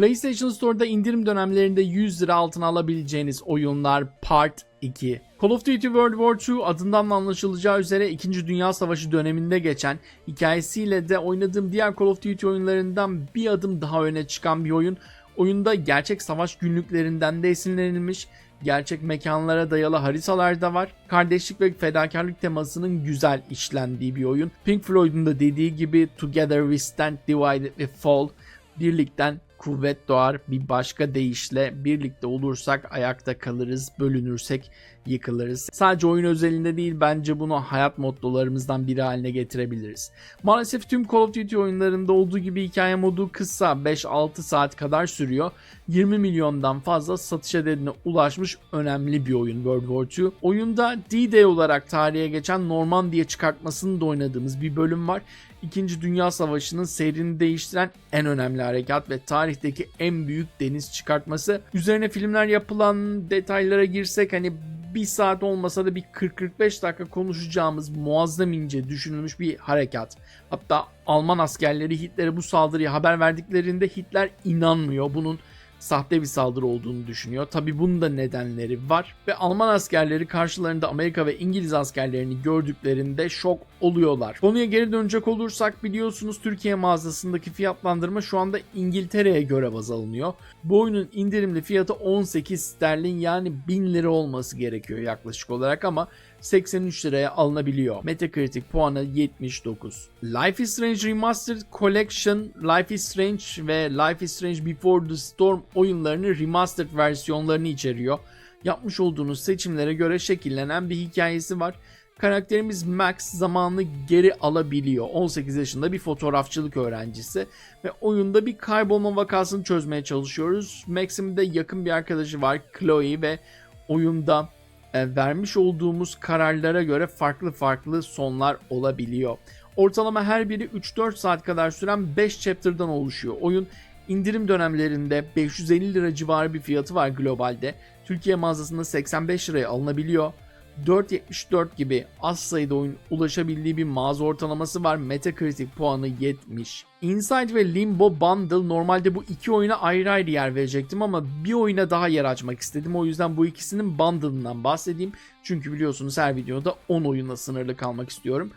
PlayStation Store'da indirim dönemlerinde 100 lira altına alabileceğiniz oyunlar Part 2. Call of Duty World War II adından da anlaşılacağı üzere 2. Dünya Savaşı döneminde geçen hikayesiyle de oynadığım diğer Call of Duty oyunlarından bir adım daha öne çıkan bir oyun. Oyunda gerçek savaş günlüklerinden de esinlenilmiş, gerçek mekanlara dayalı haritalar da var. Kardeşlik ve fedakarlık temasının güzel işlendiği bir oyun. Pink Floyd'un da dediği gibi Together we stand divided we fall. Birlikten kuvvet doğar bir başka deyişle birlikte olursak ayakta kalırız, bölünürsek yıkılırız. Sadece oyun özelinde değil bence bunu hayat mottolarımızdan biri haline getirebiliriz. Maalesef tüm Call of Duty oyunlarında olduğu gibi hikaye modu kısa 5-6 saat kadar sürüyor. 20 milyondan fazla satış hedefine ulaşmış önemli bir oyun World War II. Oyunda D-Day olarak tarihe geçen Normandiya çıkartmasını da oynadığımız bir bölüm var. İkinci Dünya Savaşı'nın seyrini değiştiren en önemli harekat ve tarihteki en büyük deniz çıkartması. Üzerine filmler yapılan detaylara girsek hani bir saat olmasa da bir 40-45 dakika konuşacağımız muazzam ince düşünülmüş bir harekat. Hatta Alman askerleri Hitler'e bu saldırıyı haber verdiklerinde Hitler inanmıyor. Bunun sahte bir saldırı olduğunu düşünüyor. Tabi bunun da nedenleri var ve Alman askerleri karşılarında Amerika ve İngiliz askerlerini gördüklerinde şok oluyorlar. Konuya geri dönecek olursak biliyorsunuz Türkiye mağazasındaki fiyatlandırma şu anda İngiltere'ye göre baz alınıyor. Bu oyunun indirimli fiyatı 18 sterlin yani 1000 lira olması gerekiyor yaklaşık olarak ama 83 liraya alınabiliyor. Metacritic puanı 79. Life is Strange Remastered Collection, Life is Strange ve Life is Strange Before the Storm oyunlarının remastered versiyonlarını içeriyor. Yapmış olduğunuz seçimlere göre şekillenen bir hikayesi var. Karakterimiz Max zamanını geri alabiliyor. 18 yaşında bir fotoğrafçılık öğrencisi ve oyunda bir kaybolma vakasını çözmeye çalışıyoruz. Max'in de yakın bir arkadaşı var Chloe ve oyunda vermiş olduğumuz kararlara göre farklı farklı sonlar olabiliyor. Ortalama her biri 3-4 saat kadar süren 5 chapter'dan oluşuyor. Oyun indirim dönemlerinde 550 lira civarı bir fiyatı var globalde. Türkiye mağazasında 85 liraya alınabiliyor. 4.74 gibi az sayıda oyun ulaşabildiği bir mağaza ortalaması var. Metacritic puanı 70. Inside ve Limbo Bundle normalde bu iki oyuna ayrı ayrı yer verecektim ama bir oyuna daha yer açmak istedim. O yüzden bu ikisinin bundle'ından bahsedeyim. Çünkü biliyorsunuz her videoda 10 oyuna sınırlı kalmak istiyorum.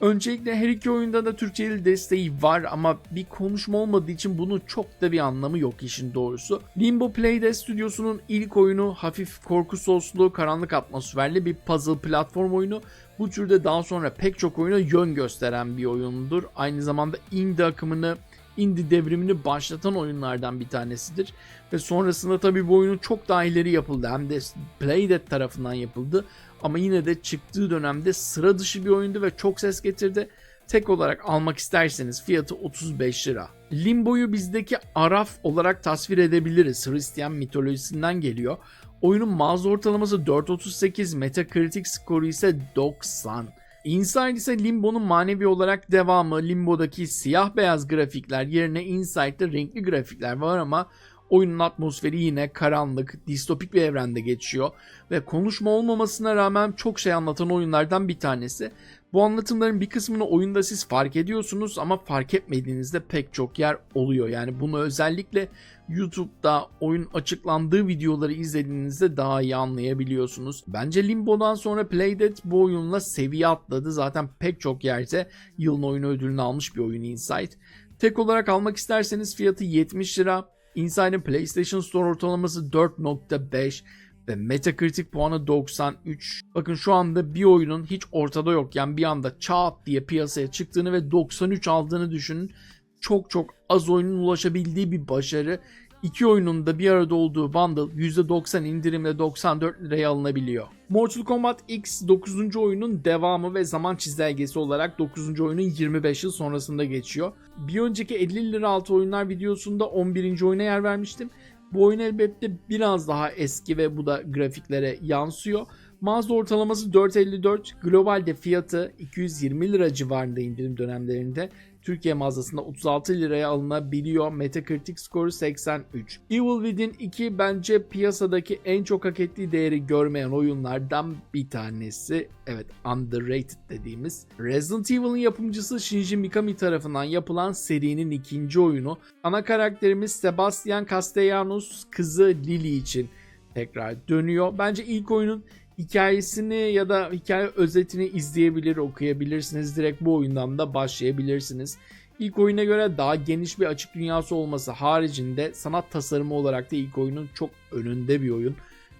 Öncelikle her iki oyunda da Türkçeli desteği var ama bir konuşma olmadığı için bunun çok da bir anlamı yok işin doğrusu. Limbo Playdead stüdyosunun ilk oyunu hafif korku soslu, karanlık atmosferli bir puzzle platform oyunu. Bu türde daha sonra pek çok oyuna yön gösteren bir oyundur. Aynı zamanda indie akımını indie devrimini başlatan oyunlardan bir tanesidir. Ve sonrasında tabii bu oyunun çok daha ileri yapıldı. Hem de Playdead tarafından yapıldı. Ama yine de çıktığı dönemde sıra dışı bir oyundu ve çok ses getirdi. Tek olarak almak isterseniz fiyatı 35 lira. Limbo'yu bizdeki Araf olarak tasvir edebiliriz. Hristiyan mitolojisinden geliyor. Oyunun mağaza ortalaması 4.38, Metacritic skoru ise 90. Inside ise Limbo'nun manevi olarak devamı. Limbo'daki siyah beyaz grafikler yerine Inside'da renkli grafikler var ama oyunun atmosferi yine karanlık, distopik bir evrende geçiyor ve konuşma olmamasına rağmen çok şey anlatan oyunlardan bir tanesi. Bu anlatımların bir kısmını oyunda siz fark ediyorsunuz ama fark etmediğinizde pek çok yer oluyor. Yani bunu özellikle YouTube'da oyun açıklandığı videoları izlediğinizde daha iyi anlayabiliyorsunuz. Bence Limbo'dan sonra Playdead bu oyunla seviye atladı. Zaten pek çok yerde yılın oyunu ödülünü almış bir oyun Inside. Tek olarak almak isterseniz fiyatı 70 lira. Inside'ın PlayStation Store ortalaması 4.5 ve Metacritic puanı 93. Bakın şu anda bir oyunun hiç ortada yokken bir anda çat diye piyasaya çıktığını ve 93 aldığını düşünün. Çok çok az oyunun ulaşabildiği bir başarı. İki oyunun da bir arada olduğu bundle %90 indirimle 94 liraya alınabiliyor. Mortal Kombat X 9. oyunun devamı ve zaman çizelgesi olarak 9. oyunun 25 yıl sonrasında geçiyor. Bir önceki 50 lira altı oyunlar videosunda 11. oyuna yer vermiştim. Bu oyun elbette biraz daha eski ve bu da grafiklere yansıyor. Mağaza ortalaması 4.54, globalde fiyatı 220 lira civarında indirim dönemlerinde Türkiye mağazasında 36 liraya alınabiliyor. Metacritic skoru 83. Evil Within 2 bence piyasadaki en çok hak ettiği değeri görmeyen oyunlardan bir tanesi. Evet underrated dediğimiz. Resident Evil'ın yapımcısı Shinji Mikami tarafından yapılan serinin ikinci oyunu. Ana karakterimiz Sebastian Castellanos kızı Lily için tekrar dönüyor. Bence ilk oyunun hikayesini ya da hikaye özetini izleyebilir, okuyabilirsiniz. Direkt bu oyundan da başlayabilirsiniz. İlk oyuna göre daha geniş bir açık dünyası olması haricinde sanat tasarımı olarak da ilk oyunun çok önünde bir oyun.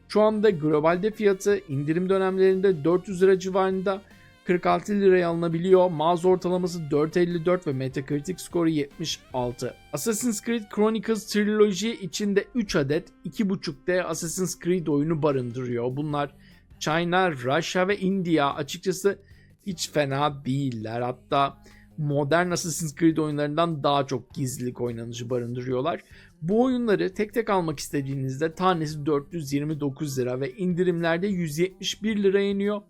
Şu anda globalde fiyatı indirim dönemlerinde 400 lira civarında 46 liraya alınabiliyor. Mağaza ortalaması 4.54 ve Metacritic skoru 76. Assassin's Creed Chronicles Trilogy içinde 3 adet 2.5D Assassin's Creed oyunu barındırıyor. Bunlar China, Russia ve India açıkçası hiç fena değiller. Hatta modern Assassin's Creed oyunlarından daha çok gizlilik oynanışı barındırıyorlar. Bu oyunları tek tek almak istediğinizde tanesi 429 lira ve indirimlerde 171 lira iniyor.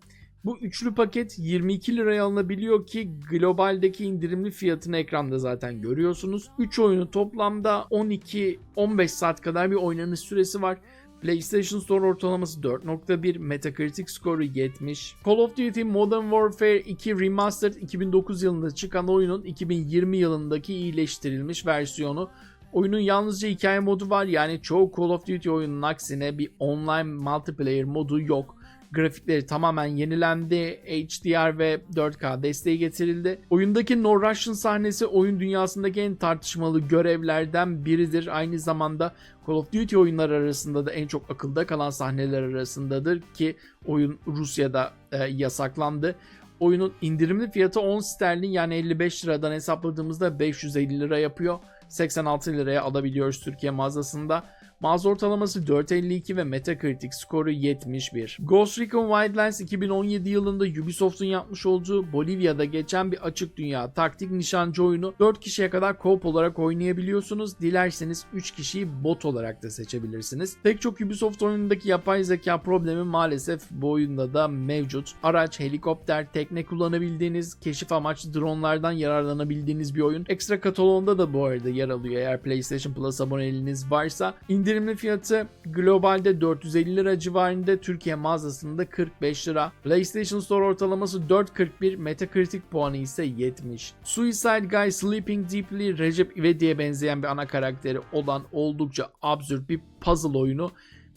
Bu üçlü paket 22 liraya alınabiliyor ki globaldeki indirimli fiyatını ekranda zaten görüyorsunuz. 3 oyunu toplamda 12-15 saat kadar bir oynanış süresi var. PlayStation Store ortalaması 4.1, Metacritic skoru 70. Call of Duty Modern Warfare 2 Remastered 2009 yılında çıkan oyunun 2020 yılındaki iyileştirilmiş versiyonu. Oyunun yalnızca hikaye modu var yani çoğu Call of Duty oyunun aksine bir online multiplayer modu yok. Grafikleri tamamen yenilendi. HDR ve 4K desteği getirildi. Oyundaki No Russian sahnesi oyun dünyasındaki en tartışmalı görevlerden biridir. Aynı zamanda Call of Duty oyunlar arasında da en çok akılda kalan sahneler arasındadır ki oyun Rusya'da e, yasaklandı. Oyunun indirimli fiyatı 10 sterlin yani 55 liradan hesapladığımızda 550 lira yapıyor. 86 liraya alabiliyoruz Türkiye mağazasında. Mağaza ortalaması 4.52 ve Metacritic skoru 71. Ghost Recon Wildlands 2017 yılında Ubisoft'un yapmış olduğu Bolivya'da geçen bir açık dünya taktik nişancı oyunu 4 kişiye kadar co-op olarak oynayabiliyorsunuz. Dilerseniz 3 kişiyi bot olarak da seçebilirsiniz. Pek çok Ubisoft oyunundaki yapay zeka problemi maalesef bu oyunda da mevcut. Araç, helikopter, tekne kullanabildiğiniz, keşif amaçlı dronlardan yararlanabildiğiniz bir oyun. Ekstra kataloğunda da bu arada yer alıyor eğer PlayStation Plus aboneliğiniz varsa. İndirimli fiyatı globalde 450 lira civarında, Türkiye mağazasında 45 lira. PlayStation Store ortalaması 4.41, Metacritic puanı ise 70. Suicide Guy Sleeping Deeply, Recep İvedik'e benzeyen bir ana karakteri olan oldukça absürt bir puzzle oyunu.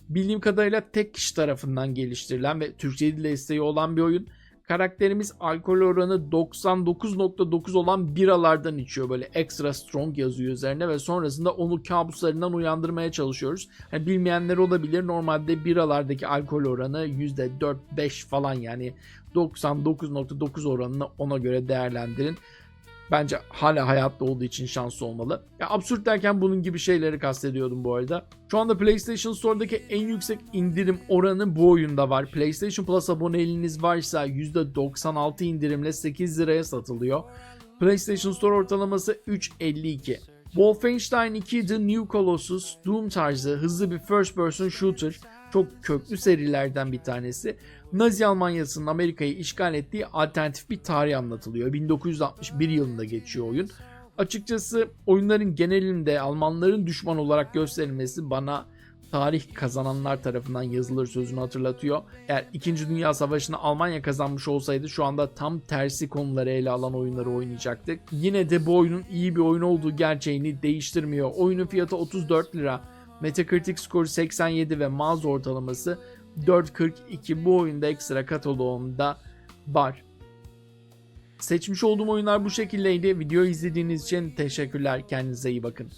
Bildiğim kadarıyla tek kişi tarafından geliştirilen ve Türkçe dil desteği olan bir oyun. Karakterimiz alkol oranı 99.9 olan biralardan içiyor. Böyle extra strong yazıyor üzerine ve sonrasında onu kabuslarından uyandırmaya çalışıyoruz. Hani bilmeyenler olabilir. Normalde biralardaki alkol oranı %4-5 falan yani 99.9 oranını ona göre değerlendirin. Bence hala hayatta olduğu için şanslı olmalı. Ya absürt derken bunun gibi şeyleri kastediyordum bu arada. Şu anda PlayStation Store'daki en yüksek indirim oranı bu oyunda var. PlayStation Plus aboneliğiniz varsa %96 indirimle 8 liraya satılıyor. PlayStation Store ortalaması 3.52. Wolfenstein 2 The New Colossus, Doom tarzı hızlı bir first person shooter çok köklü serilerden bir tanesi. Nazi Almanyası'nın Amerika'yı işgal ettiği alternatif bir tarih anlatılıyor. 1961 yılında geçiyor oyun. Açıkçası oyunların genelinde Almanların düşman olarak gösterilmesi bana tarih kazananlar tarafından yazılır sözünü hatırlatıyor. Eğer 2. Dünya Savaşı'nı Almanya kazanmış olsaydı şu anda tam tersi konuları ele alan oyunları oynayacaktık. Yine de bu oyunun iyi bir oyun olduğu gerçeğini değiştirmiyor. Oyunun fiyatı 34 lira. Metacritic skoru 87 ve mağaza ortalaması 4.42 bu oyunda ekstra kataloğumda var. Seçmiş olduğum oyunlar bu şekildeydi. Videoyu izlediğiniz için teşekkürler. Kendinize iyi bakın.